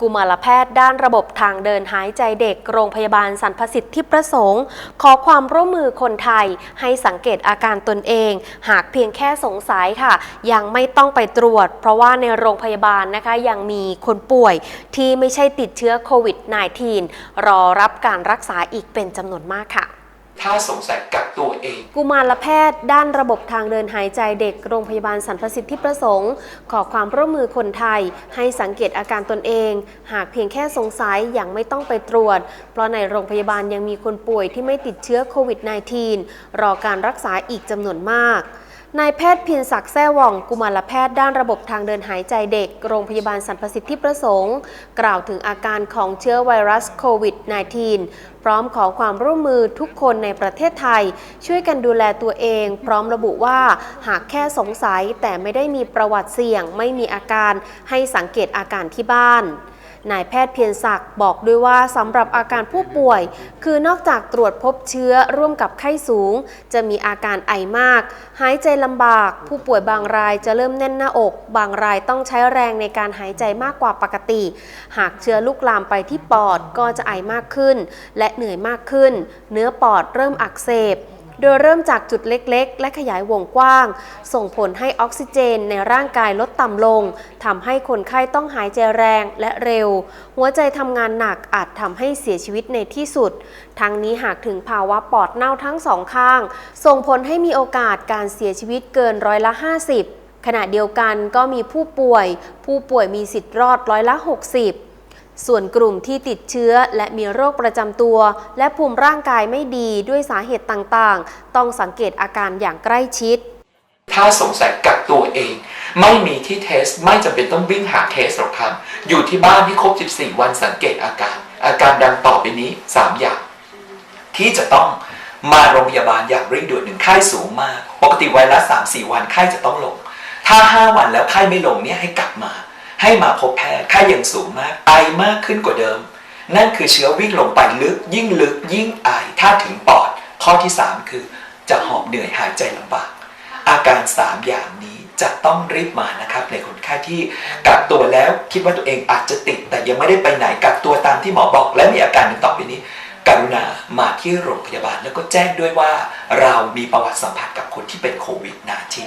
กุมารแพทย์ด้านระบบทางเดินหายใจเด็ก โรงพยาบาลสรรพสิทธิประสงค์ ขอความร่วมมือคนไทยให้สังเกตอาการตนเอง หากเพียงแค่สงสัยค่ะ ยังไม่ต้องไปตรวจ เพราะว่าในโรงพยาบาลนะคะยังมีคนป่วยที่ไม่ใช่ติดเชื้อโควิด -19 รอรับการรักษาอีกเป็นจำนวนมากค่ะ ถ้าสงสัยกักตัวเอง กุมารแพทย์ด้านระบบทางเดินหายใจเด็กโรงพยาบาลสรรพสิทธิประสงค์ ขอความร่วมมือคนไทย ให้สังเกตอาการตนเอง หากเพียงแค่สงสัยอย่างไม่ต้องไปตรวจ เพราะในโรงพยาบาลยังมีคนป่วยที่ไม่ติดเชื้อโควิด -19 รอการรักษาอีกจำนวนมาก นายแพทย์พียรศักดิ์แซ่ว่องกุมารแพทย์ด้านระบบทางเดินหายใจเด็ก โรงพยาบาลสรรพสิทธิประสงค์ กล่าวถึงอาการของเชื้อไวรัสโควิด -19 พร้อมขอความร่วมมือทุกคนในประเทศไทย ช่วยกันดูแลตัวเอง พร้อมระบุว่าหากแค่สงสัยแต่ไม่ได้มีประวัติเสี่ยง ไม่มีอาการให้สังเกตอาการที่บ้าน นายแพทย์เพียรศักดิ์บอกด้วยว่าสำหรับอาการผู้ป่วย คือนอกจากตรวจพบเชื้อร่วมกับไข้สูง จะมีอาการไอมาก หายใจลำบาก ผู้ป่วยบางรายจะเริ่มแน่นหน้าอก บางรายต้องใช้แรงในการหายใจมากกว่าปกติ หากเชื้อลุกลามไปที่ปอดก็จะไอมากขึ้น และเหนื่อยมากขึ้น เนื้อปอดเริ่มอักเสบ โดยเริ่มจากจุดเล็กๆ และขยายวงกว้าง ส่งผลให้ออกซิเจนในร่างกายลดต่ำลงทำให้คนไข้ต้องหายใจแรงและเร็ว หัวใจทำงานหนักอาจทำให้เสียชีวิตในที่สุด ทั้งนี้หากถึงภาวะปอดเน่าทั้งสองข้าง ส่งผลให้มีโอกาสการเสียชีวิตเกินร้อยละ 50 ขณะเดียวกันก็มีผู้ป่วย ผู้ป่วยมีสิทธิ์รอดร้อยละ 60 ส่วนกลุ่มที่ติดเชื้อและมีโรคประจำตัว และภูมิร่างกายไม่ดีด้วยสาเหตุต่างๆ ต้องสังเกตอาการอย่างใกล้ชิด ถ้าสงสัยกักตัวเอง ไม่มีที่เทสไม่จำเป็นต้องวิ่งหาเทสหรอกครับ อยู่ที่บ้านที่ครบ 14 วันสังเกตอาการ อาการดังต่อไปนี้ 3 อย่าง ที่จะต้องมาโรงพยาบาลอย่างเร่งด่วนหนึ่งไข้สูงมาก ปกติไวรัส3-4 วันไข้จะต้องลง ถ้า 5 วันแล้วไข้ไม่ลงเนี่ยให้กลับมา ให้มาพบแพทย์ไข้ยังสูงมากไอมากขึ้นกว่าเดิม นั่นคือเชื้อวิ่งลงไปลึก ยิ่งลึกยิ่งไอถ้าถึงปอด ข้อที่ 3 คือจะหอบเหนื่อยหายใจลำบาก อาการ 3 อย่างนี้จะต้องรีบมานะครับ ในคนไข้ที่กักตัวแล้วคิดว่าตัวเองอาจจะติด แต่ยังไม่ได้ไปไหนกักตัวตามที่หมอบอก และมีอาการดังต่อไปนี้กรุณามาที่โรงพยาบาลแล้วก็แจ้งด้วยว่าเรามีประวัติสัมผัสกับคนที่เป็นโควิด -19